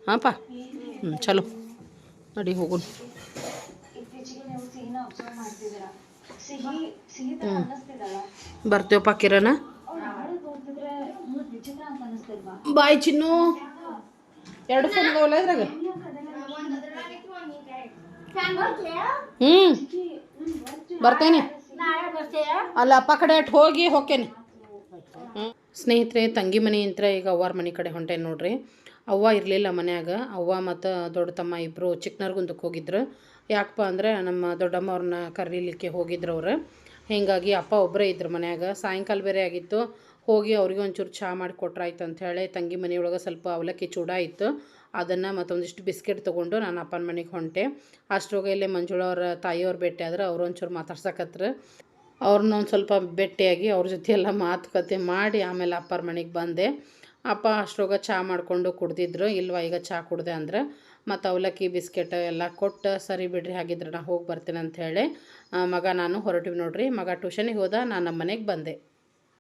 ಹಾಂಪ್ಪ ಹ್ಞೂ ಚಲೋ. ನಡಿ ಹೋಗು ಹ್ಞೂ ಬರ್ತೀವಪ್ಪ ಕಿರಣ? ಬಾಯ್ ಚಿನ್ನು. ಎರಡು ಅದಾವಲ್ಲ ಇದ್ರಾಗ? ಹ್ಞೂ ಬರ್ತೇನೆ. ಅಲ್ಲ ಅಪ್ಪ ಕಡೆ ಅಟ್ ಹೋಗಿ ಹೋಗ್ತೇನೆ ಸ್ನೇಹಿತರೆ ತಂಗಿ ಮನೆ ಅಂತ ಈಗ ಅವ್ವಾರ ಮನೆ ಕಡೆ ಹೊಂಟೇನೆ ನೋಡ್ರಿ. ಅವ್ವ ಇರಲಿಲ್ಲ ಮನ್ಯಾಗ. ಅವ್ವ ಮತ್ತು ದೊಡ್ಡ ತಮ್ಮ ಇಬ್ಬರು ಚಿಕ್ಕನರ್ಗುಂದಕ್ಕೆ ಹೋಗಿದ್ರು. ಯಾಕಪ್ಪ ಅಂದರೆ ನಮ್ಮ ದೊಡ್ಡಮ್ಮ ಅವ್ರನ್ನ ಕರೀಲಿಕ್ಕೆ ಹೋಗಿದ್ರು ಅವ್ರು. ಹೀಗಾಗಿ ಅಪ್ಪ ಒಬ್ಬರೇ ಇದ್ರು ಮನ್ಯಾಗ. ಸಾಯಂಕಾಲ ಬೇರೆ ಆಗಿತ್ತು. ಹೋಗಿ ಅವ್ರಿಗೆ ಒಂಚೂರು ಚಹಾ ಮಾಡಿ ಕೊಟ್ರಾಯ್ತು ಹೇಳಿ ತಂಗಿ ಮನೆಯೊಳಗೆ ಸ್ವಲ್ಪ ಅವಲಕ್ಕಿ ಚೂಡ ಇತ್ತು. ಅದನ್ನು ಮತ್ತೊಂದಿಷ್ಟು ಬಿಸ್ಕೆಟ್ ತೊಗೊಂಡು ನಾನು ಅಪ್ಪನ ಮನೆಗೆ ಹೊಂಟೆ. ಅಷ್ಟೊಗೆ ಇಲ್ಲೇ ಮಂಜುಳ ಅವ್ರ ತಾಯಿಯವ್ರು ಭೇಟಿ ಆದ್ರೆ ಅವ್ರು ಒಂಚೂರು ಮಾತಾಡ್ಸಕತ್ರು. ಅವ್ರನ್ನ ಒಂದು ಸ್ವಲ್ಪ ಭೇಟಿಯಾಗಿ ಅವ್ರ ಜೊತೆ ಎಲ್ಲ ಮಾತುಕತೆ ಮಾಡಿ ಆಮೇಲೆ ಅಪ್ಪರ ಮನೆಗೆ ಬಂದೆ. ಅಪ್ಪ ಅಷ್ಟ್ರೊಗ ಚಹಾ ಮಾಡಿಕೊಂಡು ಕುಡ್ದಿದ್ರು. ಇಲ್ವಾ ಈಗ ಚಹಾ ಕುಡ್ದೆ ಅಂದ್ರೆ. ಮತ್ತು ಅವಲಕ್ಕಿ ಬಿಸ್ಕೆಟ್ ಎಲ್ಲ ಕೊಟ್ಟು, ಸರಿ ಬಿಡ್ರಿ ಹಾಗಿದ್ರೆ ನಾ ಹೋಗಿ ಬರ್ತೀನಿ ಅಂತ ಹೇಳಿ ಮಗ ನಾನು ಹೊರಟಿವಿ ನೋಡ್ರಿ. ಮಗ ಟ್ಯೂಷನಿಗೆ ಹೋದ, ನಾನು ನಮ್ಮ ಮನೆಗೆ ಬಂದೆ.